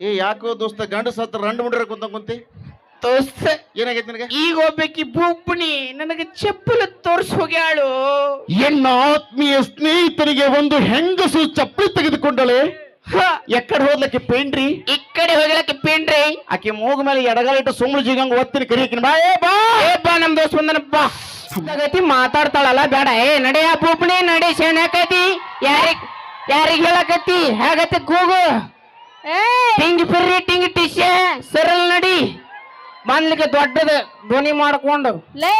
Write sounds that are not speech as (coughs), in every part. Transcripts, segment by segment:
ಏ ಯಾಕೋ ದೋಸ್ತ ಗಂಡ ಸತ್ರ ರಂಡ್ ಮುಂಡ್ರ ಕುಂತ ಕುಂತಿ? ದೋಸ್ತ ಏನಾಗೈತಿ ನಿನಗೆ? ಈಗ ಒಬ್ಬಾಕಿ ಬೂಪ್ಣಿ ನನಗೆ ಚಪ್ಪಲು ತೋರ್ಸ್ ಹೋಗ್ಯಾಳು. ಎನ್ನ ಆತ್ಮೀಯ ಸ್ನೇಹಿತರಿಗೆ ಒಂದು ಹೆಂಗಸು ಚಪ್ಪಲಿ ತೆಗೆದುಕೊಂಡಳೆ? ಹ, ಎಕ್ಕಡೆ ಹೋದ್ಲಕ್ಕೆ ಪೇಂಡ್ರಿ? ಈ ಕಡೆ ಹೋಗ್ಲಕ್ಕೆ ಪೇಂಡ್ರಿ? ಆಕೆ ಮೂಗ ಮೇಲೆ ಎಡಗಾಲ ಇಟ್ಟು ಸುಮ್ಮನೆ ಜಿಗಂಗ್ ಒತ್ತಿನ ಕರಿಯಕಿನ ಬಾ ಏ ಬಾ. ಏ ಬಾ ನಮ್ ಬಂದನ ಬಾ. ಗತಿ ಮಾತಾಡ್ತಾಳಲ್ಲ ಬೇಡ. ಏ ನಡೆಯ ಬೂಪ್ಣಿ ನಡಿ ಸೇನಾಕತಿ ಯಾರಿಗ್ ಯಾರಿಗ್ ಹೇಳಕತ್ತಿ? ಹೇಗತ್ತೆ ಕೂಗು. ಟಿಂಗ್ ಪಿರ್ರಿ ಟಿಂಗ್ ಟಿಶ್ಯ ಸರಲ್ ನಡಿ. ಬಂದ್ಲಿಕ್ಕೆ ದೊಡ್ಡದ ಧ್ವನಿ ಮಾಡ್ಕೊಂಡು. ಲೇ!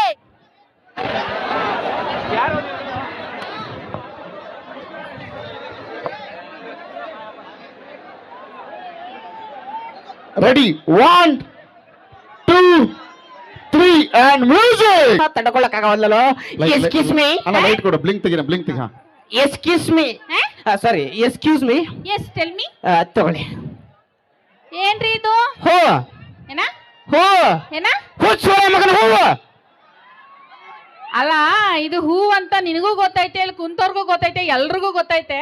Ready one two three and music ತಡ್ಕೊಳಕ್ಕಾಗವಲ್ಲೋ kiss me ಅಣ್ಣ ಲೈಟ್ ಕೊಡು. ಬ್ಲಿಂಕ್ ತೆಗಿನ ಬ್ಲಿಂಕ್ ತೆಗಿ excuse me sorry excuse me yes tell me ತಗೊಳ್ಳಿ. ಏನ್ರಿ ಇದು? ಹೋ. ಏನ? ಹೋ. ಏನ? ಹೋ ಸೋಳ ಮಗನ ಹೂವು ಅಲ್ಲ ಇದು ಹೂ ಅಂತ ನಿನಗೂ ಗೊತ್ತೈತೆ ಇಲ್ಲಿ ಕುಂತವ್ರಿಗೂ ಗೊತ್ತೈತೆ ಎಲ್ರಿಗೂ ಗೊತ್ತೈತೆ.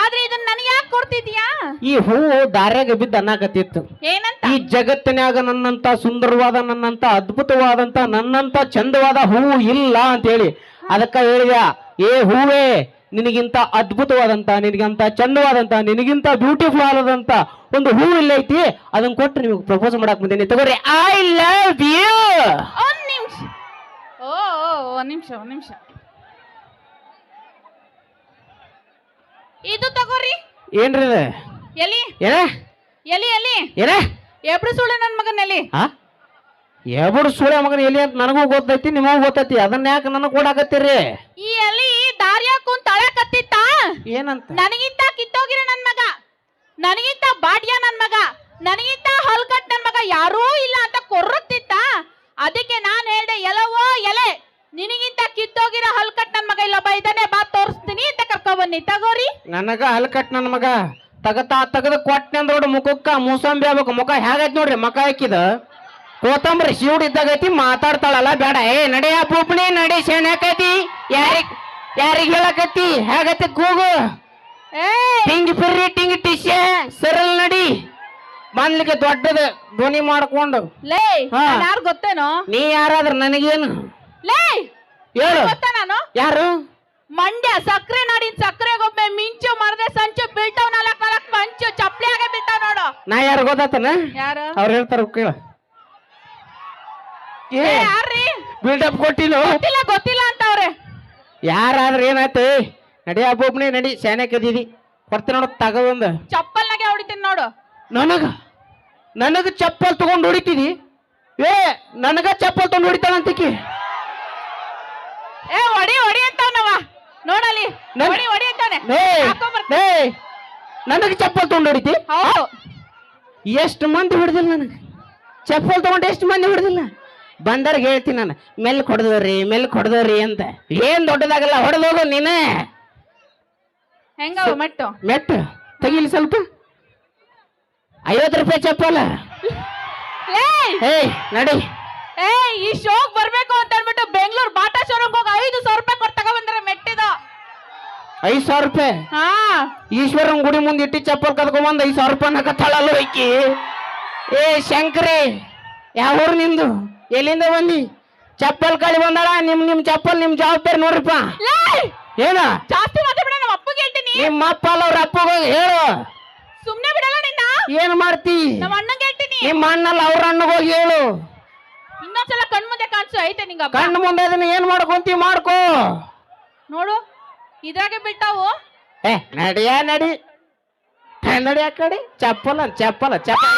ಆದ್ರೆ ಇದನ್ನ ನನಗೆ ಯಾಕೆ ಕೊಡ್ತಿದ್ಯಾ? ಈ ಹೂವು ದಾರ್ಯಾಗ ಬಿದ್ದು ಅನ್ನಾಕತ್ತಿತ್ತು ಏನಂತ? ಈ ಜಗತ್ತಿನ್ಯಾಗ ನನ್ನಂತ ಸುಂದರವಾದ ನನ್ನಂತ ಅದ್ಭುತವಾದಂತ ನನ್ನಂತ ಚಂದವಾದ ಹೂವು ಇಲ್ಲ ಅಂತ ಹೇಳಿ. ಅದಕ್ಕ ಹೇಳಿದ್ಯಾ ಏ ಹೂವೇ ನಿನಗಿಂತ ಅದ್ಭುತವಾದಂತ ನಿನಗಿಂತ ಚೆನ್ನವಾದಂತ ನಿನಗಿಂತ ಬ್ಯೂಟಿಫುಲ್ ಆದಂತ ಒಂದು ಹೂ ಇಲ್ಲ ಐತಿ ಅದನ್ನ ಕೊಟ್ಟು ನಿಮಗೆ ಪ್ರಪೋಸ್ ಮಾಡಕ್ ಬಂದೇನೆ. ತಗೋರಿ ಐ ಲವ್ ಯು ಒಂದ್ ನಿಮಿಷ. ಓ ಒಂದ್ ನಿಮಿಷ ಒಂದ್ ನಿಮಿಷ. ಇದು ತಗೋರಿ. ಏನ್ರಿ ಇದು? ಎಲಿ? ಏನ ಎಲಿ ಎಲಿ? ಏನ ಎಬ್ರು ಸುಳ್ಳು ನನ್ ಮಗನ್ ಎಲಿ ಎಬಡು ಸೂರ್ಯ ಮಗನ ಎಲ್ಲಿ ಅಂತ ನನಗೂ ಗೊತ್ತೈತಿ ನಿಮಗೂ ಗೊತ್ತೈತಿ. ಅದನ್ನ ಯಾಕೆ ನನಗೆ ಕೊಡಾಕತ್ತೀರಿ? ಈ ಎಲಿ ದಾರಿಯಾಗ ಕುಂತ ಅಳಕತ್ತಿತ್ತ ಏನಂತ? ನನಗಿಂತ ಕಿತ್ತೋಗಿರ ನನ್ ಮಗ ನನಗಿಂತ ಬಾಡ್ಯ ನನ್ ಮಗ ನನಗಿಂತ ಹಲ್ಕಟ್ ನನ್ ಮಗ ಯಾರೂ ಇಲ್ಲ ಅಂತ ಕೊರ್ರುತ್ತಿತ್ತ? ಅದಕ್ಕೆ ನಾನು ಹೇಳ್ದೆ ಎಲವೋ ಎಲೆ ನಿನಗಿಂತ ಕಿತ್ತೋಗಿರೋ ಹಲ್ಕಟ್ ನನ್ ಮಗ ಇಲ್ಲೊಬ್ಬ ಇದನ್ನೇ ಬಾ ತೋರಿಸ್ತೀನಿ ಅಂತ ಕರ್ಕೊ ಬನ್ನಿ. ತಗೋರಿ. ನನಗ ಹಲ್ಕಟ್ ನನ್ನ ಮಗ ತಗತಾ ತಗದ ಕೊಟ್ಟನೆ ಅಂದ್ರೋಡು ಮುಖಕ್ಕ ಮೂಸಂಬಿ ಆಗ್ಬೇಕು. ಮುಖ ಹೇಗೈತಿ ನೋಡ್ರಿ ಮಕ ಹಾಕಿದ. ಕೋತಂಬರಿ ಶಿವಡ್ ಇದ್ದಾಗೈತಿ ಮಾತಾಡ್ತಾಳಲ್ಲ ಬೇಡ. ಏ ನಡೆಯ ಪೂಪಣಿ ನಡಿ ಹಾಕೈತಿ ಯಾರಿಗ್ ಯಾರಿಗ್ ಹೇಳಕತ್ತಿ? ಹೇಗತ್ತೆ ಕೂಗು. ಏ ಟಿಂಗ್ ಪಿರ್ರಿ ಟಿಂಗ್ ಟಿಶ್ಯ ಸರಲ್ ನಡಿ. ಬಂದ್ಲಿಕ್ಕೆ ದೊಡ್ಡದ ಧ್ವನಿ ಮಾಡ್ಕೊಂಡು. ಲೇ ಯಾರು ಗೊತ್ತೇನೋ? ನೀ ಯಾರಾದ್ರ ನನಗೇನು? ಲೇ ಹೇಳು. ಗೊತ್ತಾ ನಾನು? ಯಾರು? ಮಂಡ್ಯ ಸಕ್ಕರೆ ನಾಡಿನ ಸಕ್ಕರೆ ಗೊಬ್ಬೆ ಮಿಂಚು ಮರದೆ ಸಂಚು ಬೀಳ್ತಾವ್ ನಾಲ್ಕ್ ನಾಲ್ಕ್ ಮಂಚು ಚಪ್ಲಿ ಆಗ ಬೀಳ್ತಾವ್ ನೋಡು. ನಾ ಯಾರು ಗೊತ್ತಾತನ? ಯಾರು? ಅವ್ರು ಹೇಳ್ತಾರ ಕೇಳ. ಏ ಯಾರ್ರಿ? ಬಿಲ್ಡಪ್ ಕೊಟ್ಟಿಲ್ಲ? ಗೊತ್ತಿಲ್ಲ ಗೊತ್ತಿಲ್ಲ ಅಂತವ್ರೆ. ಯಾರಾದ್ರೆ ಏನಾಯ್ತು? ನಡಿ ಒಬ್ಬೊಬ್ನೇ ನಡಿ. ಶಾನೆ ಕದೀದಿ. ಕೊಡ್ತೀನಿ ನೋಡು ತಗೊಂದು ಚಪ್ಪಲ್ನಾಗೆ ಹೊಡಿತೀನಿ ನೋಡು. ನನಗ? ನನಗ ಚಪ್ಪಲ್ ತಗೊಂಡು ಹೊಡಿತೀವಿ ಏ ನನಗ ಚಪ್ಪಲ್ ತಗೊಂಡು ಹೊಡಿತಾಳಂತಿಕಿ ಏ ಹೊಡಿ ಹೊಡಿ ಅಂತಾನವ. ನೋಡಲಿ. ಹೊಡಿ ಹೊಡಿ ಅಂತಾನೆ. ಏ ನನಗ ಚಪ್ಪಲ್ ತಗೊಂಡು ಹೊಡಿತಿ? ಹೌದು. ಎಷ್ಟು ಮಂದಿ ಹೊಡೆದಿಲ್ಲ ನನಗೆ? ಚಪ್ಪಲ್ ತಗೊಂಡು ಎಷ್ಟು ಮಂದಿ ಹೊಡೆದಿಲ್ಲ? ಬಂದವ್ರಿಗೆ ಹೇಳ್ತೀನಿ ನಾನು ಮೆಲ್ ಹೊಡೆದ್ರಿ ಮೆಲ್ ಹೊಡೆದ್ರಿ ಅಂತ. ಏನ್ ದೊಡ್ಡದಾಗಲ್ಲ ಹೊಡೆದೋಗು ನೀನೇ. ಹೆಂಗ ಮೆಟ್ಟು? ಮೆಟ್ಟು ತೆಗಿಲಿ ಸ್ವಲ್ಪ. ಐವತ್ತು ರೂಪಾಯಿ ಚಪ್ಪಲ. ಏಯ್! ನಡಿ. ಏ ಈ ಶೋಕ್ ಬರ್ಬೇಕು ಅಂತ ಅನ್ಬಿಟ್ಟು ಬೆಂಗಳೂರು ಬಾಟಾ ಶೋರೂಮ್ ಹೋಗಿ ಐದು ಸಾವಿರ ರೂಪಾಯಿ ಕೊಟ್ಟು ತಗೊಂಡ್ಬಂದ್ರೆ ಮೆಟ್ಟಿದ. ಐದು ಸಾವಿರ ರೂಪಾಯಿ? ಹಾ. ಈಶ್ವರನ್ ಗುಡಿ ಮುಂದೆ ಇಟ್ಟಿ ಚಪ್ಪಲ್ ಕದ್ಕೊಂಡ್ ಐದು ಸಾವಿರ ರೂಪಾಯಿ ಹಾಕತ್ತಾಳಲ್ಲ ಐಕಿ ಏ ಶಂಕರೇ ಯಾವ ಊರು ನಿಂದು? ಎಲ್ಲಿಂದ ಬಂದಿ ಚಪ್ಪಲ್ ಕಳಿ ಬಂದಾಳ ನಿಮ್ ನಿಮ್ ಚಪ್ಪಲ್ ನಿಮ್ ಜವಾಬ್ದಾರಿ ನೋಡ್ರಿಪ್ಪ ಲೇ ಏನ ಜಾಸ್ತಿ ಮಾತಾಡ್ಬೇಡ ನಮ್ಮ ಅಪ್ಪಗೆ ಹೇಳ್ತೀನಿ ನಿಮ್ಮ ಅಪ್ಪ ಅಲ್ಲ ಅವ್ರ ಅಪ್ಪಗ ಹೇಳು ಸುಮ್ನೆ ಬಿಡಲ್ಲ ನಿನ್ನ ಏನ್ ಮಾಡ್ತಿ ನಮ್ಮ ಅಣ್ಣಂಗೆ ಹೇಳ್ತೀನಿ ನಿಮ್ಮ ಅಣ್ಣಲ್ಲ ಅವ್ರ ಅಣ್ಣಗೋಗಿ ಹೇಳು ಇನ್ನೊಂದ್ಸಲ ಕಣ್ಮುಂದೆ ಕಾಣಿಸು ಐತೆ ನಿಂಗ ಹಬ್ಬ. ಕಣ್ಣು ಮುಂದೆ ಅದನ್ನ ಏನ್ ಮಾಡ್ಕೊಂತಿ ಮಾಡ್ಕೋ ನೋಡು ಇದ್ರಾಗೆ ಬಿಟ್ಟಾವು ಏ ನಡಿಯ ನಡಿ ಏ, ನಡಿ ಆ ಕಡೆ ಚಪ್ಪಲ ಚಪ್ಪಲ ಚಪ್ಪಲ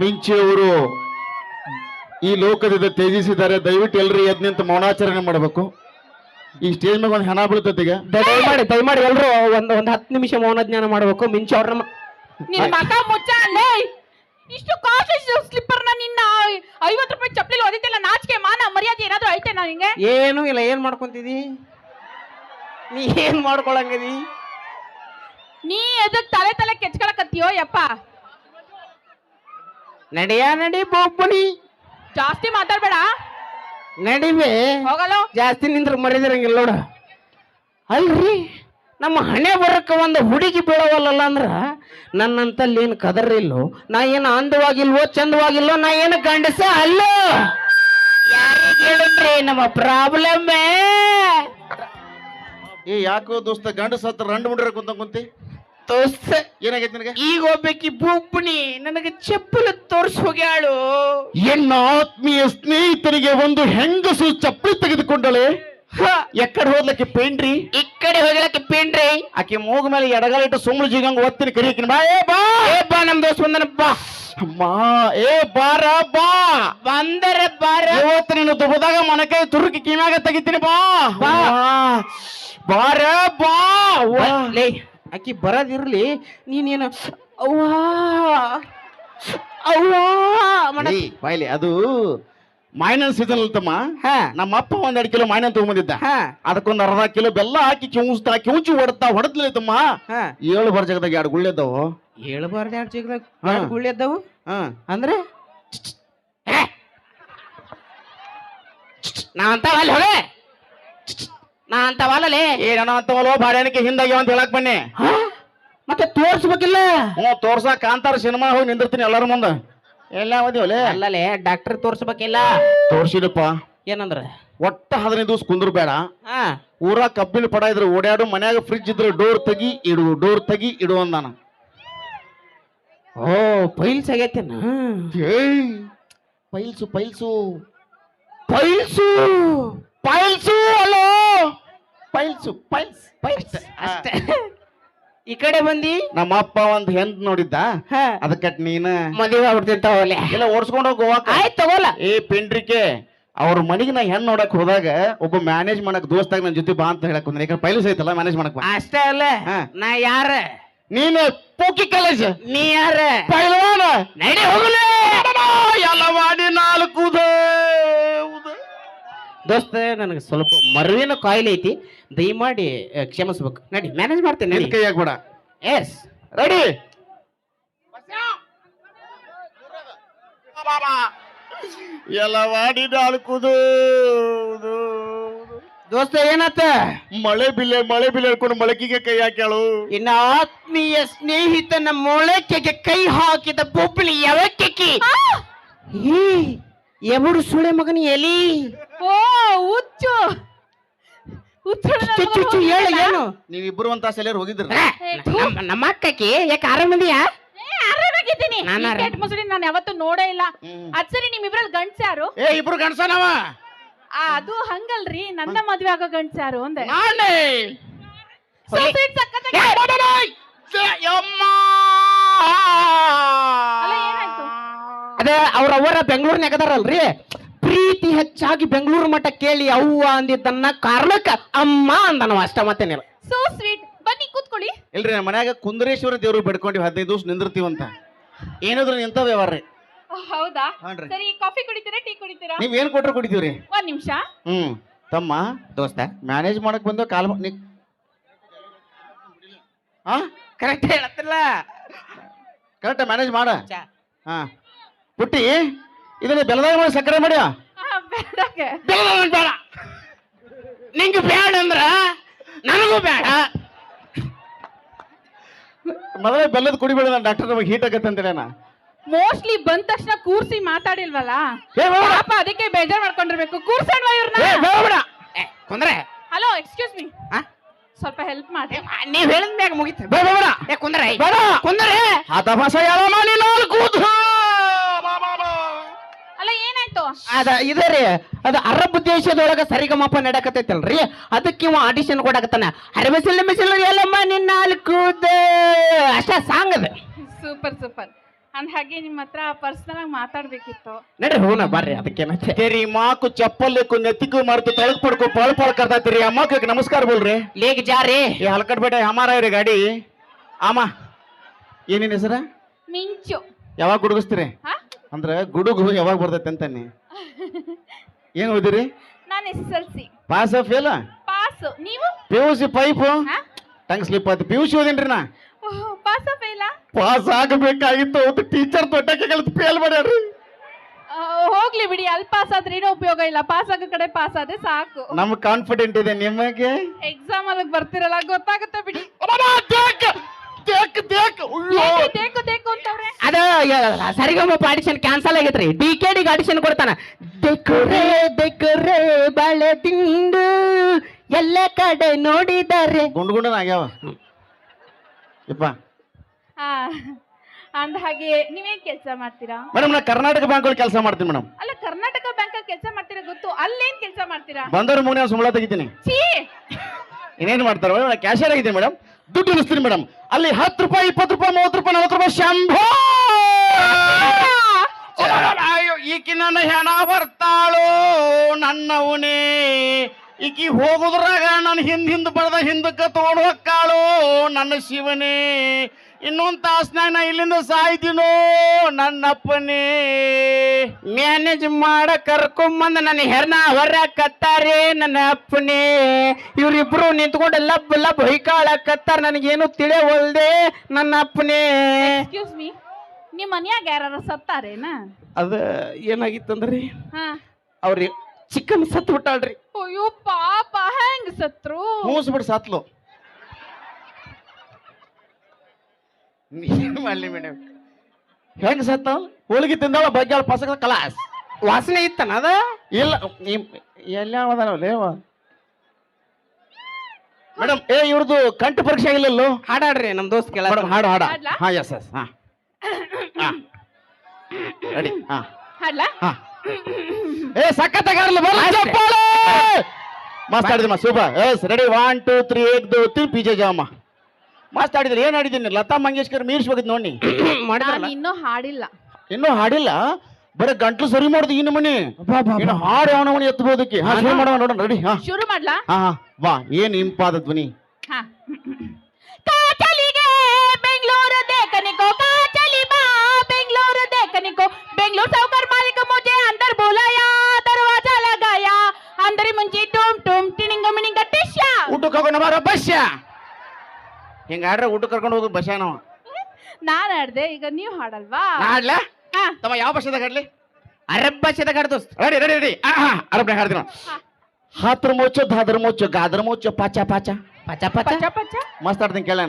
ಮಿಂಚಿಯವರು ಈ ಲೋಕದಿಂದ ತೇಜಿಸಿದ್ದಾರೆ ದಯವಿಟ್ಟು ಎಲ್ಲರೂ ಎದ್ ನಿಂತು ಮೌನಾಚರಣೆ ಮಾಡಬೇಕು. ಈ ಸ್ಟೇಜ್ ಮ್ಯಾಗ ಒಂದು ಹೆಣ ಬೀಳ್ತೈತಿ ಈಗ. ದಯಮಾಡಿ ದಯಮಾಡಿ ಎಲ್ಲರೂ ಒಂದು ಒಂದ್ ಹತ್ತು ನಿಮಿಷ ಮೌನ ಜ್ಞಾನ ಮಾಡಬೇಕು. ಮಿಂಚಿ ಅವ್ರ ನಿನ್ ಮಕ ಮುಚ್ಚ ಇಷ್ಟು ಕಾಸ್ಟ್ ಸ್ಲಿಪ್ಪರ್ನ ನಿನ್ನ ಐವತ್ತು ರೂಪಾಯಿ ಚಪ್ಪಲಿ ಓದಿತಿಲ್ಲ ನಾಚಿಕೆ ಮಾನ ಮರ್ಯಾದೆ ಏನಾದ್ರೂ ಐತೆ ನಾ ನಿಂಗೆ? ಏನು ಇಲ್ಲ ಏನ್ ಮಾಡ್ಕೊಂತಿದಿ? ನೀ ಏನ್ ಮಾಡ್ಕೊಳಂಗದಿ? ನೀ ಎದಕ್ ತಲೆ ತಲೆ ಕೆಚ್ಕೊಳಕತ್ತೀಯೋ ಯಪ್ಪ? ನಡಿಯ ನಡಿ ಬೊಬ್ಬನಿ ಜಾಸ್ತಿ ಮಾತಾಡ್ಬೇಡ. ನಡಿವೆ. ಹೋಗಲ್ಲ? ಜಾಸ್ತಿ ನಿಂದ್ರ ಮರಿದಿರಂಗಿಲ್ಲ ನೋಡ. ಅಲ್ರಿ ನಮ್ಮ ಹಣೆ ಬರಕ್ಕೆ ಒಂದು ಹುಡುಗಿ ಬೀಳವಲ್ಲಲ್ಲ ಅಂದ್ರ ನನ್ನಂತಲ್ಲಿ ಏನು ಕದರಿಲ್ಲೋ ನಾ ಏನು ಅಂದವಾಗಿಲ್ವೋ ಚಂದವಾಗಿಲ್ವೋ ನಾ ಏನು ಗಂಡಸ ಅಲ್ಲೋ? ಯಾರಿಗೆ ಹೇಳಿದ್ರಿ ನಮ್ಮ ಪ್ರಾಬ್ಲಮ್ ಏ ಯಾಕೋ ದೋಸ್ತ ಗಂಡಸ ಹತ್ರ ರಂಡ್ ಮುಂಡ್ರೆ ಕುಂತ ಕುಂತಿ? ದೋಸ್ತ ಏನಾಗೈತೆ ನಿನಗೆ? ಈಗ ಒಬ್ಬಾಕಿ ಭೂಪುಣಿ ನನಗೆ ಚಪ್ಪಲು ತೋರ್ಸ್ ಹೋಗ್ಯಾಳು. ಎನ್ನ ಆತ್ಮೀಯ ಸ್ನೇಹಿತರಿಗೆ ಒಂದು ಹೆಂಗಸು ಚಪ್ಪಲಿ ತೆಗೆದುಕೊಂಡಳೆ? ಎಕ್ಕಡೆ ಹೋದ್ಲಕ್ಕೆ ಪೇಂಡ್ರಿ ಈ ಕಡೆ ಹೋಗ್ಲಕ್ಕೆ ಪೇಂಡ್ರಿ ಆಕೆ ಮೂಗ ಮೇಲೆ ಎಡಗಾಲ ಇಟ್ಟು ಸುಮ್ಮನೆ ಜಿಗಂಗ್ ಒತ್ತಿನ ಕರಿಯಕಿನ ಬಾ. ಏ ಬಾ. ಏ ಬಾ ನಮ್ ದೋಸ್ತ ಬಂದನ ಬಾ. ಅಮ್ಮ ಏ ಬಾರ ಬಾ. ಬಂದರ ಬಾರ ಇವತ್ತು ನೀನು ದುಬದಾಗ ಮನಕೈ ತುರುಕಿ ಕಿಮ್ಯಾಗ ತೆಗಿತೀನಿ ಬಾ. ಬಾ. ಬಾರ ಬಾ. ಲೇ. ಆಕಿ ಬರೋದಿರ್ಲಿ ನೀನೇನು ಅವ್ವಾ ಅವ್ವಾ ಮಾಡ ಏಯ್, ಬಾಯ್ಲಿ ಅದು ಮಾಯ್ನನ್ ಸೀಸನ್ ಅಲ್ತಮ್ಮ ಹಾ. ನಮ್ಮ ಅಪ್ಪ ಒಂದ್ ಎರಡು ಕಿಲೋ ಮಾಯ್ನನ್ ತಗೊಂಬಂದಿದ್ದ. ಹಾ. ಅದಕ್ಕೊಂದ್ ಅರ್ಧ ಕಿಲೋ ಬೆಲ್ಲ ಹಾಕಿ ಕಿವುಚ್ತಾ ಕಿವುಚಿ ಹೊಡ್ತಾ ಹೊಡೆದ್ಲೈತಮ್ಮ ಹಾ. ಏಳು ಬಾರ ಜಗದಾಗ ಎರಡು ಗುಳ್ಳೆದ್ದವು ಹೇಳ್ಬಾರ್ದು ಎರಡು ಚಿಕ್ಕದಾಗ ಹಾ. ಗುಳ್ಳಿ ಎದ್ದವು ಹಾ. ಅಂದ್ರೆ? ನಾ ಅಂತ ಅಲ್ಲಿ ಹೋಗೆ! ನಾ ಅಂತವಲ್ಲಲೇ ಏನೋ ಅಂತವಲ್ಲೋ ಬಾಡ್ಯಾನಿಕೆ ಹಿಂದಾಗ್ಯಾವ ಅಂತ ಹೇಳಕ್ ಬನ್ನಿ? ಮತ್ತೆ ತೋರ್ಸ್ಬೇಕಿಲ್ಲ? ಹ್ಞೂ ತೋರ್ಸಾ ಕಾಂತಾರ ಸಿನಿಮಾ ಹೋಗಿ ನಿಂದಿರ್ತೀನಿ ಎಲ್ಲರ ಮುಂದೆ. ಎಲ್ಲ ಓದಿವಲೆ ಅಲ್ಲಲೇ ಡಾಕ್ಟರ್ ತೋರ್ಸ್ಬೇಕಿಲ್ಲ. ತೋರ್ಸಿದಪ್ಪ. ಏನಂದ್ರೆ? ಒಟ್ಟ ಹದಿನೈದು ದಿವಸ ಕುಂದ್ರ ಬೇಡ. ಹಾ. ಊರ ಕಬ್ಬಿನ ಪಡ ಇದ್ರೆ ಓಡಾಡು ಮನ್ಯಾಗ ಫ್ರಿಜ್ ಇದ್ರೆ ಡೋರ್ ತೆಗಿ ಇಡು ಡೋರ್ ತೆಗಿ ಇಡು ಅಂದಾನ. ಓ ಪೈಲ್ಸ್ ಆಗೈತೇನ? ಏಯ್ ಪೈಲ್ಸು ಪೈಲ್ಸು. ಪೈಲ್ಸು? ಪೈಲ್ಸು ಅಲ್ಲೋ ಪೈಲ್ಸು ಪೈಲ್ಸ್ ಪೈಲ್ಸ್. ಅಷ್ಟೇ ಈ ಕಡೆ ಬಂದಿ. ನಮ್ಮ ಅಪ್ಪ ಒಂದ್ ಹೆಂತ್ ನೋಡಿದ್ದ? ಹಾ. ಅದಕ್ಕ ನೀನ ಮದುವೆ ಇಲ್ಲ ಓಡಿಸ್ಕೊಂಡು ಹೋಗುವ ಆಯ್ತು ತಗೋಲ್ಲ. ಏ ಪಿಂಡ್ರಿಕೆ ಅವ್ರ ಮನೆಗೆ ನಾ ಹೆಣ್ ನೋಡಕ್ ಹೋದಾಗ ಒಬ್ಬ ಮ್ಯಾನೇಜ್ ಮಾಡಕ್ ದೋಸ್ತಾಗ ನನ್ನ ಜೊತೆ ಬಾ ಅಂತ ಹೇಳಕ್ ಬಂದ್ರೆ ಯಾಕಂದ್ರೆ ಪೈಲ್ಸ್ ಐತಲ್ಲ ಮ್ಯಾನೇಜ್ ಮಾಡಕ್ ಬಾ. ಅಷ್ಟೇ ಅಲ್ಲ ಹಾ. ನಾ ಯಾರ? ನೀನು ಪೋಕಿ ಕಾಲೇಜ್ ನೀ ಯಾರ? ಪೈಲ್ವಾನ. ನಡಿ ಹೋಗಲೇ. ಎಲ್ಲ ಮಾಡಿ ನಾಲ್ಕು ದೋಸ್ತ ನನಗೆ ಸ್ವಲ್ಪ ಮರುವಿನ ಕಾಯಿಲೆ ಐತಿ. ದಯಮಾಡಿ ಮಾಡಿ ಕ್ಷಮಿಸ್ಬೇಕು. ನಡಿ ಮ್ಯಾನೇಜ್ ಮಾಡ್ತೇನೆ ನಿನ್ ನಡಿ ಕೈ ಆಗ್ಬೇಡ ಎಸ್ ರೆಡಿ ಎಲ್ಲ ಮಾಡಿ ನಾಲ್ಕುದು ದೋಸ್ತ ಏನತ್ತ? ಮಳೆ ಬಿಲ್ಲೆ ಮಳೆ ಬಿಲ್ಲೆ ಹೇಳ್ಕೊಂಡು ಮೊಳಕಿಗೆ ಕೈ ಹಾಕ್ಯಾಳು. ಇನ್ನ ಆತ್ಮೀಯ ಸ್ನೇಹಿತನ ಮೊಳಕೆಗೆ ಕೈ ಹಾಕಿದ ಬೊಬ್ಬಳಿ ಯಾವಕ್ಕೆ ಎಬಡು ಸುಳೆ ಮಗನ ಎಲಿ? ಓ ಹುಚ್ಚು. ಹುಚ್ಚು ಹೇಳು ಏನು? ನೀವಿಬ್ರು ಅಂತ ಸೆಲೆರ್ ಹೋಗಿದ್ರಿ ನಮ್ಮ- ಅಕ್ಕಕ್ಕೆ ಯಾಕೆ ಆರಾಮದಿಯಾ ಆರಾಮಾಗಿದ್ದೀನಿ. ಕೆಟ್ಟ ಮುಸುಡಿ ನಾನು ಯಾವತ್ತೂ ನೋಡೇ ಇಲ್ಲ. ಅದ್ ಸರಿ ನಿಮ್ ಇಬ್ರಲ್ಲಿ ಗಂಡ್ಸ ಯಾರು? ಏ ಇಬ್ರು ಗಂಡಸನವ ಅದು ಹಂಗಲ್ರಿ. ನನ್ನ ಮದ್ವೆ ಆಗೋ ಗಂಡ್ಸ ಯಾರು? ಅಂದೆ ನಾನೇ. ಏ, ಯಮ್ಮ. ಅಲ್ಲ, ಏನಾಯ್ತು? ಅದ ಅವ್ರ ಅವರ ಬೆಂಗಳೂರಿನಾಗ ಅದಾರಲ್ರಿ? ಪ್ರೀತಿ ಹೆಚ್ಚಾಗಿ ಬೆಂಗಳೂರು ಮಠ ಕೇಳಿ ಅವ್ವ ಅಂದಿದ್ದನ್ನ ಕಾರಣಕ್ಕ ಅಮ್ಮ ಅಂದನವ ಅಷ್ಟ ಮತ್ತೇನಿಲ್ಲ ಸೊ ಸ್ವೀಟ್ ಬನ್ನಿ ಕೂತ್ಕೊಳ್ಳಿ. ಇಲ್ರಿ ನಮ್ಮ ಮನ್ಯಾಗ ಕುಂದರೇಶ್ವರ ದೇವ್ರು ಬಿಡ್ಕೊಂಡು ಹದಿನೈದು ದಿವಸ ನಿಂದಿರ್ತೀವಂತ ಏನಾದ್ರು ನಿಂತ ವ್ಯವಹಾರ ರೀ ಹೌದಾ? ಹಾನ್ರಿ. ಸರಿ ಕಾಫಿ ಕುಡಿತೀರಾ ಟೀ ಕುಡಿತೀರಾ? ನೀವ್ ಏನ್ ಕೊಟ್ರು ಕುಡಿತೀವ್ರಿ? ಒಂದ್ ನಿಮಿಷ. ಹ್ಮ್. ತಮ್ಮ ದೋಸ್ತ. ಮ್ಯಾನೇಜ್ ಮಾಡಕ್ ಬಂದು ಕಾಲ್ ಮಾ- ನೀ ಹಾ ಕರೆಕ್ಟ್ ಹೇಳತ್ತಿಲ್ಲ. ಕರೆಕ್ಟ್ ಮ್ಯಾನೇಜ್ ಮಾಡ. ಚಾ. ಹಾ. ಪುಟ್ಟಿ ಇದನ್ನ ಬೆಲ್ಲದಾಗ ಮಾಡಿ ಸಕ್ಕರೆ ಮಾಡ್ಯ? ಆ, ಬೇಡಗೆ. ಬೇಡ ನಿಂಗೆ ಬೇಡ ಅಂದ್ರ ನನಗೂ ಬೇಡ ಮೊದಲೇ ಬೆಲ್ಲದ ಕುಡಿಬೇಡ ನಾನು ಡಾಕ್ಟರ್ ನಮಗೆ ಹೀಟ್ ಆಗತ್ತೆ ಅಂತ ಹೇಳ ಮೋಸ್ಟ್ಲಿ ಬಂದ ತಕ್ಷಣ ಕೂರ್ಸಿ ಮಾತಾಡಿಲ್ವಲ್ಲ? ಪಾಪ ಅದಕ್ಕೆ ಬೇಜಾರ್ ಮಾಡ್ಕೊಂಡಿರ್ಬೇಕು. ಕೂರ್ಸಣ್ವಾ ಏ ಇವ್ರನ್ನ ಕುಂದ್ರೆ. ಹಲೋ ಎಕ್ಸ್ಕ್ಯೂಸ್ ಮೀ ಆ? ಸ್ವಲ್ಪ ಹೆಲ್ಪ್ ಮಾಡಿ. ನೀವ್ ಹೇಳಿದ ಮ್ಯಾಗ ಮುಗಿತ. ಬೇಡ. ಕುಂದ್ರೆ. ಆ ಕುಂದ್ರೆ ಹತಭಾಸ ಯಾವ ಮಾಡಿ ನಾಲ್ಕು ಅದ ಇದೆ ರೀ. ಅದು ಅರಬ್ ದೇಶದೊಳಗೆ ಸರಿಗಮಪ ನಡಕತೈತಲ್ರಿ ಅದಕ್ಕೆ ಇವ ಆಡಿಷನ್ ಕೊಡಕತ್ತಾನ. ಅರಬಸಿಲ್ ಮಿಸಿಲ್ ಎಲ್ಲಮ್ಮ ನಿನ್ನ ನಾಲ್ಕುದ ಅಷ್ಟ ಸಾಂಗ್ ಅದ. ಸೂಪರ್ ಸೂಪರ್ ಅಂದ ಹಾಗೆ ನಿಮ್ಮ ಹತ್ರ ಪರ್ಸನಲ್ ಆಗಿ ಮಾತಾಡ್ಬೇಕಿತ್ತು. ನಡ್ರಿ ಹೋಗೋಣ ಬರ್ರಿ ಅದಕ್ಕೇನತ್ತೆ ತೇರಿ ಮಾಕು ಚಪ್ಪಲ್ಕು ನೆತ್ತಿಗೂ ಮರೆತು ತೊಳಗ್ ಪಡ್ಕೊ ಪಾಳ್ ಪಾಳ್ ಕರ್ತಾತೀರಿ ಅಮ್ಮಕ್ಕೆ ನಮಸ್ಕಾರ ಬೋಲ್ರಿ. ಲೇಗ್ ಜಾರಿ ಈ ಹಲ್ಕಟ್ಬೇಟೆ ಅಮಾರ ಇವ್ರಿ ಗಾಡಿ. ಅಮ್ಮ ಏನೇನು ಹೆಸರ? ಮಿಂಚು. ಯಾವಾಗ ಗುಡುಗಿಸ್ತೀರಿ? ಅಂದ್ರೆ ಗುಡುಗು ಯಾವಾಗ ಬರ್ತೈತೆ ಅಂತಾನೆ. ಏನ್ ಓದಿರಿ? ನಾನು S L C pass fail pass ನೀವು? ಪಿ ಯು ಸಿ ಪೈಪ್ ಹಾ? ಟಂಗ್ ಸ್ಲಿಪ್ ಆಯ್ತು. ಪಿ ಯು ಸಿ ಓದಿನ್ರಿ ನಾ? ಪಾಸ್ ಫೇಲ ಪಾಸ್ ಆಗಬೇಕಾಗಿತ್ತು. ಅವತ್ತು ಟೀಚರ್ ತೊಟ್ಟಕ್ಕೆ ಕಲಿತು ಫೇಲ್ ಮಾಡ್ಯಾರ್ರಿ ಹೋಗ್ಲಿ ಹೋಗ್ಲಿ ಬಿಡಿ. ಅಲ್ಲಿ ಪಾಸ್ ಆದ್ರೆ ಏನೂ ಉಪಯೋಗ ಇಲ್ಲ. ಪಾಸ್ ಆಗೋ ಕಡೆ ಪಾಸ್ ಆದ್ರೆ ಸಾಕು. ನಮ್ಗೆ ಕಾನ್ಫಿಡೆಂಟ್ ಇದೆ ನಿಮಗೆ? ಎಕ್ಸಾಮ್ ಅಲ್ಲಿ ಬರ್ತಿರಲ್ಲ ಗೊತ್ತಾಗುತ್ತೆ ಬಿಡಿ. ದೇಕ್ ದೇಕ್ ಅಯ್ಯೋ. ದೇಕು ದೇಕು ಅಂತವ್ರೆ? ಅದ ಸರಿಗಮ್ಮ ಆಡಿಷನ್ ಕ್ಯಾನ್ಸಲ್ ಆಗೈತ್ರಿ ಡಿ ಕೆ ಡಿಗೆ ಆಡಿಷನ್ ಕೊಡ್ತಾನ. ಬಳೆ ದೇಕುರೇ ಬಾಳೆ ತಿಂದು ಎಲ್ಲ ಕಡೆ ನೋಡಿದ್ದಾರೆ ಗುಂಡು ಗುಂಡನ ಆಗ್ಯಾವ. ಯಪ್ಪ. ಆ, ಅಂದ ಹಾಗೆ ನೀವೇನ್ ಕೆಲಸ ಮಾಡ್ತೀರಾ? ಮೇಡಮ್ ನಾ ಕರ್ನಾಟಕ ಬ್ಯಾಂಕ್ ಒಳಗೆ ಕೆಲಸ ಮಾಡ್ತೀನಿ ಮೇಡಮ್. ಅಲ್ಲ ಕರ್ನಾಟಕ ಬ್ಯಾಂಕ್ ಅಲ್ಲಿ ಕೆಲಸ ಮಾಡ್ತೀರಾ ಗೊತ್ತು? ಅಲ್ಲೇನ್ ಕೆಲಸ ಮಾಡ್ತೀರಾ? ಬಂದವ್ರ ಮುಗಿನ ಸಂಬಳ ತೆಗಿತೀನಿ. ಛೀ! ಇನ್ನೇನು ಮಾಡ್ತಾರೆ? ಮೇಡಮ್ ನಾ ಕ್ಯಾಶಿಯರ್ ಆಗಿದ್ದೀನಿ ಮೇಡಮ್. ದುಡ್ಡು ಉಳಿಸ್ತೀನಿ ಮೇಡಮ್ ಅಲ್ಲಿ ಹತ್ತು ರೂಪಾಯಿ, ಇಪ್ಪತ್ತು ರೂಪಾಯಿ, ಮೂವತ್ತು ರೂಪಾಯಿ, ನಲ್ವತ್ತು ರೂಪಾಯಿ, ಶಂಭೋ! ಈಕಿ ನನ್ನ ಹೆಣ ಬರ್ತಾಳೋ ನನ್ನವನೇ ಈಕಿ ಹೋಗುದ್ರಾಗ ನನ್ನ ಹಿಂದ್ ಹಿಂದ್ ಬಡ್ದ ಹಿಂದಕ್ಕೆ ತಗೊಂಡು ಹೊಕ್ಕಾಳು ನನ್ನ ಶಿವನೇ. ಇನ್ನೊಂದ್ ತಾಸ್ನಾಗ ನಾ ಇಲ್ಲಿಂದ ಸಾಯ್ತೀನೋ ನನ್ನಪ್ಪನೇ. ಮ್ಯಾನೇಜ್ ಮಾಡ ಕರ್ಕೊಂಬಂದ ನನ್ನ ಹೆರ್ನ ಹೊರಕತ್ತಾರೆ ನನ್ನ ಅಪ್ಪನೇ. ಇವ್ರಿಬ್ರು ನಿಂತ್ಕೊಂಡು ಲಬ್ ಲಬ್ ಹೊಯ್ಕಾಳಕತ್ತಾರ ನನಗೇನು ತಿಳಿಯವಲ್ದೆ ನನ್ನ ಅಪ್ಪನೇ. ಎಕ್ಸ್ಕ್ಯೂಸ್ ಮೀ ನಿಮ್ ಮನ್ಯಾಗ ಯಾರು ಸತ್ತಾರೇನ? ಅದ ಏನಾಗಿತ್ತಂದ್ರಿ? ಹಾ. ಅವ್ರಿ ಚಿಕನ್ ಸತ್ ಬಿಟ್ಟಾಳ್ರಿ. ಅಯ್ಯೋ ಪಾಪ ಹೆಂಗ್ ಸತ್ರು? ಮೂಸ್ಬಿಡ್ ಸತ್ಲು. ಏನು ಮಾಡಲಿ ಮೇಡಮ್ ಹೆಂಗ್ ಸತ್ತ? ಹೋಳಿಗೆ ತಿಂದಾಳ ಬಗ್ಗೆ ಪಸಗ ಕ್ಲಾಸ್. ವಾಸನೆ ಇತ್ತನ ಅದ? ಇಲ್ಲ ಎಲ್ಲ ಲೇವ. ಮೇಡಮ್ ಏ ಇವ್ರದ್ದು ಕಂಠ ಪರೀಕ್ಷೆ ಆಗಿಲ್ಲಲ್ಲ? ಹಾಡಾಡ್ರಿ ನಮ್ ದೋಸ್ತ್ ಕೇಳ ಮೇಡಮ್ ಹಾಡು ಹಾಡ. ಹಾಡ್ಲಾ? ಹಾ ಎಸ್ ಎಸ್ ಹಾ. ರೆಡಿ ಹಾ. ಅಲ್ಲ ಹಾ. ಏ ಸಖತ್ತಾಗಾರಲ್ಲ ಬರಲ್ಲ ಚಪ್ಪಾಳೆ ಮಸ್ತ್ ಆಡಿದಮ್ಮ super yes ready one two three ಏಕ್ ದೋ ಪಿ ಪಿಜೆ ಜಾಮ ಮಾತಾಡಿದ್ರೆ ಏನ್ ಹಾಡಿದ್ದೀನಿ? ಲತಾ ಮಂಗೇಶ್ಕರ್ ಮೀರ್ಸ್ಬೇಕಿದ್ ನೋಡಿ. (coughs) ಇನ್ನೂ ಹಾಡಿಲ್ಲ. ಇನ್ನೂ ಹಾಡಿಲ್ಲ? ಬರೀ ಗಂಟ್ಲು ಸರಿ ಮಾಡುದು ಇನ್ನು ಮನಿ. ಹಾಡು ಅವನ ಮನಿ ಎತ್ತಬೋದಕ್ಕೆ ಹಾ ಶುರು ಹಾ. ಶುರು ಮಾಡ್ಲಾ? ಹಾ ವಾ ಏನ್ ಇಂಪಾದ ಧ್ವನಿ? ಹಾ. ಕಾಚಲಿಗೆ ಬೆಂಗಳೂರು ದೇಕನಿಕೋ ಕಾಚಲಿ ಬಾ ಬೆಂಗಳೂರು ದೇಕನಿಕೋ. ಬೆಂಗಳೂರು ಸಾವುಕಾರ ಮಾಲಿಕ ಮೋಜೆ ಅಂದರ್ ಬೋಲಾಯ ದರ್ವಾಜಾ ಲಗಾಯ ಅಂದರಿ ಮುಂಜಿ ಟುಮ್ ಟುಮ್ ಟಿನಿಂಗ ಮಿನಿಂಗ ಟಿಶ್ಯ ಊಟಕ್ಕೆ ಹೋಗೋಣ ಬಾರ ಹಿಂಗ ಆಡ್ರೆ ಊಟಕ್ಕೆ ಕರ್ಕೊಂಡು ಹೋಗುದು ಬಸ ನಾವು ನಾನ್ ಆಡ್ದೆ ಈಗ ನೀವ್ ಹಾಡಲ್ವಾ? ಹಾಡ್ಲ? ಹಾ. ತಮ್ಮ ಯಾವ ಭಾಷೆದಾಗ ಹಾಡ್ಲಿ? ಅರಬ್ ಭಾಷೆದಾಗ ಹಾಡ್ ದೋಸ್ತ್. Ready ready ready. ಅರಬ್ನ ಹಾಡ್ತೀನಿ ಹಾತ್ರ ಮೋಚ ದಾದ್ರ ಮೋಚ ಗಾದ್ರ ಮೋಚ ಪಾಚ ಪಾಚ. ಪಾಚ ಪಚ? ಪಾಚ ಮಸ್ತ್ ಆಡ್ತೀನಿ ಕೇಳ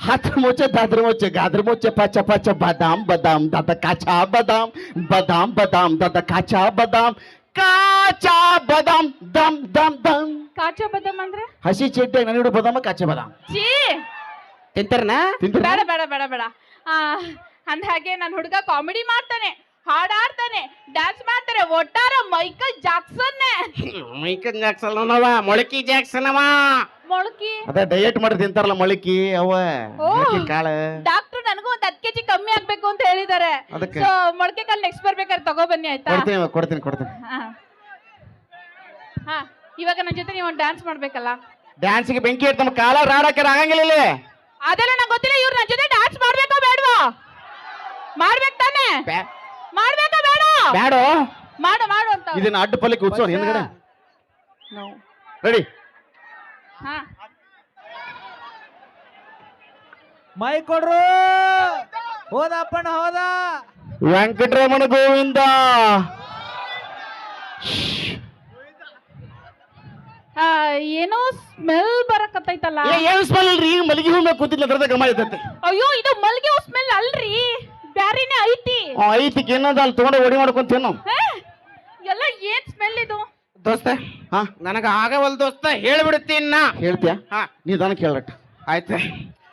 ಹಾತ್ರ ಮೋಚ ದಾದ್ರ ಮೋಚ ಗಾದ್ರ ಮೋಚ ಪಾಚ ಪಾಚ ಬಾದಾಮ್ ಬಾದಾಮ್ ದಾದ ಕಾಚಾ ಬಾದಾಮ್. ಬಾದಾಮ್ ಬಾದಾಮ್ ದಾದ ಕಾಚಾ ಬಾದಾಮ್. ಕಾಚಾ ಬಾದಾಮ್ ದಮ್ ದಮ್ ದಮ್. ಕಾಚ ಬದಮ್ ಅಂದ್ರೆ? ಹಸಿ ಚಡ್ಡೆ ನನಿಡು ಬಾದಾಮ ಕಾಚಾ ಬಾದಾಮ್. ಛೀ. ತಿಂತಾರನ? ತಿಂತೀರಾ ಬೇಡ ಬೇಡ ಬೇಡ ಬೇಡ. ಆ ಅಂದ ಹಾಗೆ ನನ್ನ ಹುಡುಗ ಕಾಮಿಡಿ ಮಾಡ್ತಾನೆ ಹಾಡಾಡ್ತಾನೆ ಡ್ಯಾನ್ಸ್ ಮಾಡ್ತಾರೆ ಒಟ್ಟಾರೆ ಮೈಕಲ್ ಜಾಕ್ಸನ್ ಮೈಕಲ್ ಜಾಕ್ಸನ್ ಅವನವ ಮೊಳಕಿ ಜಾಕ್ಸನ್ ಅವ. ಮೊಳಕಿ? ಅದೇ ಡಯಟ್ ಮಾಡಿ ತಿಂತಾರಲ್ಲ ಮೊಳಕಿ ಅವ. ಕಾಳ. ಡಾಕ್ಟರ್ ನನಗೂ ಒಂದ್ ಹತ್ತು ಕೆಜಿ ಕಮ್ಮಿ ಆಗ್ಬೇಕು ಅಂತ ಹೇಳಿದ್ದಾರೆ. ಅದಕ್ಕೆ? ಸೊ ಮೊಳಕೆ ಕಾಲ್ ನೆಕ್ಸ್ಟ್ ಬರ್ಬೇಕಾದ್ರೆ ತಗೋ ಬನ್ನಿ ಆಯ್ತಾ? ಕೊಡ್ತೀನಿ ಕೊಡ್ತೀನಿ ಕೊಡ್ತೀನಿ. ಹಾ. ಇವಾಗ ನನ್ನ ಜೊತೆ ನೀವು ಡ್ಯಾನ್ಸ್ ಮಾಡ್ಬೇಕಲ್ಲ? ಡ್ಯಾನ್ಸ್ಗೆ ಬೆಂಕಿ ನಮ್ಮ ಕಾಲ ರಾಡಕ್ಕೆ ಆಗಂಗಿಲ್ಲ ಇಲ್ಲಿ. ಅದೆಲ್ಲ ನಂಗೆ ಗೊತ್ತಿಲ್ಲ ಇವ್ರು ನನ್ನ ಜೊತೆ ಡ್ಯಾನ್ಸ್ ಮಾಡ್ಬೇಕೋ ಬೇಡವಾ? ಮಾಡ್ಬೇಕು ತಾನೆ? ಮಾಡ್ಬೇಕಾ ಬೇಡ? ಬ್ಯಾಡೋ? ಮಾಡು ಮಾಡು ಅಂತ. ಇದನ್ನ ಅಡ್ಡ ಪಲ್ಲಕ್ಕೆ ಉತ್ಸವ ಹಿಂದ್ಗಡೆ. ರೆಡಿ. ಹಾ. ಮೈ ಕೊಡ್ರು. ಹೋದಪ್ಪಣ್ಣ ಹೋದ. ವೆಂಕಟರಮಣ ಗೋವಿಂದ. ಏನೋ ಸ್ಮೆಲ್ ಬರಕತ್ತೈತಲ್ಲ. ಏ, ಏನ್ ಸ್ಮೆಲ್ ಅಲ್ರಿ? ಈಗ ಮಲಗಿ ಹೂ ಮೇಲೆ ಕೂತಿಲ್ಲ ಅದ್ರದ ಗಮ ಅಯ್ಯೋ ಇದು ಮಲ್ಗೆ ಸ್ಮೆಲ್ ಅಲ್ರಿ. ಬ್ಯಾರಿನೇ ಐತಿ. ಆ, ಐತಿ ಏನದ ಅಲ್ಲಿ ತಗೊಂಡು ಓಡಿ ಮಾಡ್ಕೊಂತೇನು ಹೇ? ಎಲ್ಲ ಏನ್ ಸ್ಮೆಲ್ ಇದು? ದೋಸ್ತ ಹಾ. ನನಗ ಆಗವಲ್ ದೋಸ್ತ ಹೇಳ್ಬಿಡ್ತೀನಿ ನಾ. ಹೇಳ್ತೀಯ? ಹಾ. ನೀ ದನ ಕೇಳ್ರಟ್ಟ. ಆಯ್ತು.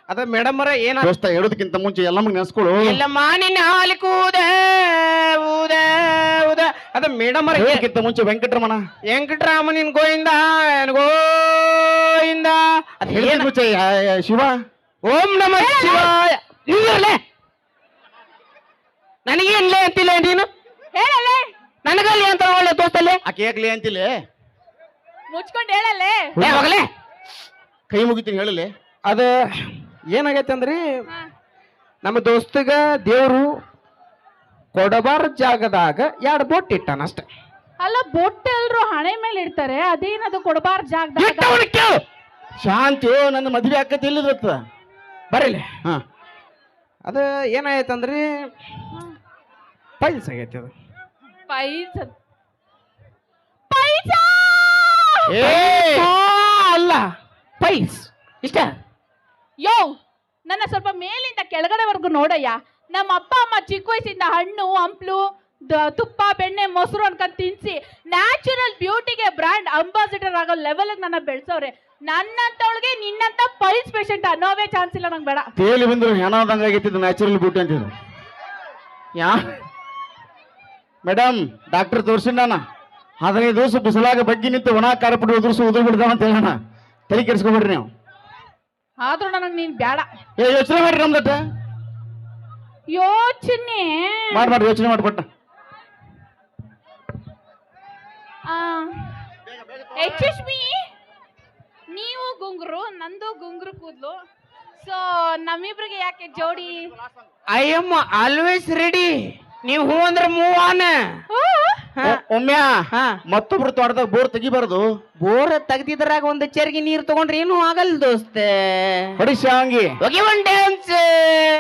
ಅದ ಮೇಡಮ್ ಅವರ ಏನ ದೋಸ್ತ ಹೇಳೋದಕ್ಕಿಂತ ಮುಂಚೆ ಎಲ್ಲ ನೆನ್ಸ್ಕೊಳು ಇಲ್ಲ ಮಾನಿನ ಹಾಲಿ ಕೂದೇ ಊದ ಊದ. ಅದ ಮೇಡಮ್ ಹೇಳೋದಕ್ಕಿಂತ ಮುಂಚೆ ವೆಂಕಟರಮಣ. ವೆಂಕಟರಾಮನಿನ್ ಗೋಯಿಂದ ಏನ್ ಗೋಯಿಂದ. ಅದ್ ಹೇಳಿ ಏನ ಮುಂಚೆ ಆ, ಶಿವ. ಓಂ ನಮ ಶಿವಾಯ. ಇಲ್ಲೇ. ನನಗೇನ್ಲೇ ಅಂತಿಲ್ಲ ನೀನು? ಹೇಳಲೆ. ನನಗಲ್ಲಿ ಅಂತ ಒಳ್ಳೆ ದೋಸ್ತಲ್ಲೇ? ಆಕೆ ಆಗ್ಲಿ ಅಂತಿಲ್ಲ? ಮುಚ್ಕೊಂಡು ಹೇಳಲೆ. ಏ ಹೋಗಲೇ. ಕೈ ಮುಗಿತೀನಿ ಹೇಳಲಿ. ಅದ ಏನಾಗೈತೆ ಅಂದ್ರಿ. ನಮ್ಮ ದೋಸ್ತಿಗ ದೇವ್ರು ಕೊಡಬಾರ ಜಾಗದಾಗ ಎರಡು ಬೋಟ್ ಇಟ್ಟಾನ ಅಷ್ಟೇ. ಅಲ್ಲ ಬೊಟ್ಟ ಎಲ್ರು ಹಣೆ ಮೇಲೆ ಇಡ್ತಾರೆ ಅದೇನದು ಕೊಡಬಾರ ಜಾಗದಾಗ? ಶಾಂತಿ ನನ್ನ ಮದ್ವೆ ಆಕತಿ ಇಲ್ಲದತ್ತ ಬರೀಲಿ. ಹಾ. ಅದು ಏನಾಯ್ತಂದ್ರಿ ಪೈಲ್ಸ್ ಆಗೈತಿ ಅದು. ಪೈಸ ಪೈಸಾ ಏ ಆ, ಅಲ್ಲ ಪೈಲ್ಸ್. ಇಷ್ಟ? ಯೋ, ನನ್ನ ಸ್ವಲ್ಪ ಮೇಲಿಂದ ಕೆಳಗಡೆವರೆಗೂ ನೋಡಯ್ಯ. ನಮ್ಮ ಅಪ್ಪ, ಅಮ್ಮ ಚಿಕ್ಕ ವಯಸ್ಸಿಂದ ಹಣ್ಣು, ಹಂಪ್ಲು ತುಪ್ಪ, ಬೆಣ್ಣೆ, ಮೊಸರು ಅನ್ಕೊಂಡು ತಿನ್ಸಿ ನ್ಯಾಚುರಲ್ ಬ್ಯೂಟಿಗೆ ಬ್ರ್ಯಾಂಡ್ ಅಂಬಾಸಿಡರ್ ಆಗೋ ಲೆವೆಲ್ ನನ್ನ ಬೆಳೆಸೋರೆ. ನನ್ನಂತವಳಿಗೆ ನಿನ್ನಂತ ಪೈಲ್ಸ್ ಪೇಷಂಟ್ ಅನ್ನೋವೇ ಚಾನ್ಸ್ ಇಲ್ಲ, ನಂಗೆ ಬೇಡ. ತೇಲಿ ಬಂದ್ರು ಏನಾದಂಗ ಆಗಿತ್ತು ನ್ಯಾಚುರಲ್ ಬ್ಯೂಟಿ ಅಂತಿದ್ರು ಯಾ? ಮೇಡಮ್ ಡಾಕ್ಟರ್ ತೋರಿಸಿ ನಾನು. ಹದಿನೈದು ದಿವಸ ಬಿಸಿಲಾಗ ಬಗ್ಗಿ ನಿಂತು ಒಣ ಕಾರ್ಪುಡಿ ಉದುರಿಸಿ ಉದುರು ಬಿಡ್ದಾವ ಅಂತ ಹೇಳೋಣ. ತಲೆ ಕೆಡಿಸ್ಕೊಬೇಡ್ರಿ ನೀವು. ಆದ್ರೂ ನನಗೆ ನೀನ್ ಬೇಡ ಏ ಯೋಚನೆ ಮಾಡ್ರಿ ನಮ್ದಟ್ಟ ಯೋಚನೆ. ಮಾಡಿ ಮಾಡಿ ಯೋಚನೆ ಮಾಡ್ಬಿಟ್ಟ ಬೀ ನೀವು ಗುಂಗುರು ನಂದು ಗುಂಗುರು ಕೂದ್ಲು. ಸೊ ನಮ್ಮಿಬ್ರಿಗೆ ಯಾಕೆ ಜೋಡಿ? ಐ ಎಂ ಆಲ್ವೇಸ್ ರೆಡಿ ನೀವು ಹೂ ಅಂದ್ರೆ ಮೂವ್ ಆನ್ ಒಮ್ಮೆ ಹಾ. ಮತ್ತೊಬ್ರು ತೋಟದಾಗ ಬೋರ್ ತೆಗಿಬಾರ್ದು? ಬೋರ್ ತೆಗ್ದಿದ್ರಾಗ ಒಂದು ಚರಿಗೆ ನೀರ್ ತಗೊಂಡ್ರೆ ಏನು ಆಗಲ್ಲ ದೋಸ್ತೆ. ಹೊಡಿಸಿ ಹಂಗಿ ಹೋಗಿ ಒನ್ ಡ್ಯಾನ್ಸ್